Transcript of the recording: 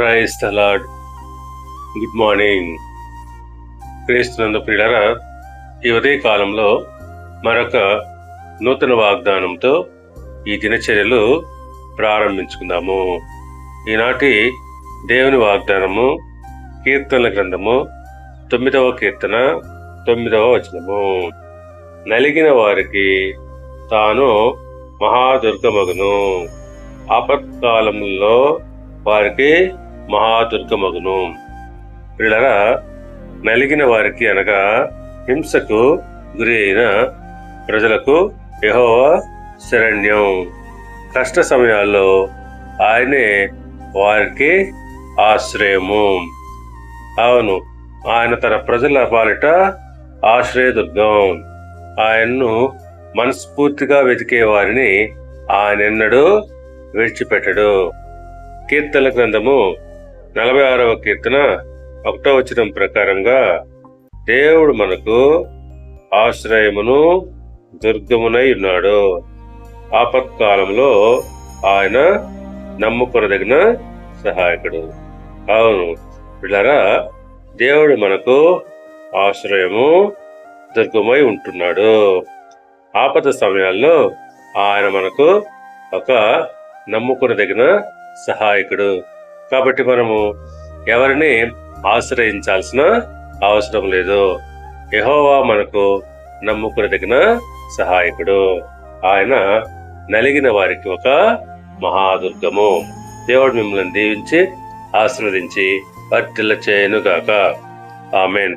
Praise తలాడ్ good morning క్రీస్తునందు ప్రియులరా ఈ ఉదయ కాలంలో మరొక నూతన వాగ్దానంతో ఈ దినచర్యలు ప్రారంభించుకుందాము. ఈనాటి దేవుని వాగ్దానము కీర్తనల గ్రంథము తొమ్మిదవ కీర్తన తొమ్మిదవ వచనము. నలిగిన వారికి తాను మహాదుర్గమగును. ఆపత్కాలములో వారికి మహాదుర్గమగును. వీళ్ళరా నలిగిన వారికి అనగా హింసకు గురి అయిన ప్రజలకు యెహోవా శరణ్యం. కష్ట సమయాల్లో ఆయనే వారికి ఆశ్రయము. అవును ఆయన తన ప్రజల పాలిట ఆశ్రయదుర్గం. ఆయన్ను మనస్ఫూర్తిగా వెతికే వారిని ఆయనెన్నడూ విడిచిపెట్టడు. కీర్తన గ్రంథము నలభై ఆరవ కీర్తన ఒకటో వచనం ప్రకారంగా దేవుడు మనకు ఆశ్రయమును దుర్గమునై ఉన్నాడు. ఆపత్కాలంలో ఆయన నమ్ముకొనదగిన సహాయకుడు. అవును పిల్లరా దేవుడు మనకు ఆశ్రయము దుర్గమై ఉంటున్నాడు. ఆపద సమయాల్లో ఆయన మనకు ఒక నమ్ముకునదగిన సహాయకుడు. కాబట్టి మనము ఎవరిని ఆశ్రయించాల్సిన అవసరం లేదు. యహోవా మనకు నమ్ముకునదగిన సహాయకుడు. ఆయన నలిగిన వారికి ఒక మహాదుర్గము. దేవుడు మిమ్మల్ని దీవించి ఆశీర్వదించి వర్తిల్ల చేయనుగాక. ఆమెన్.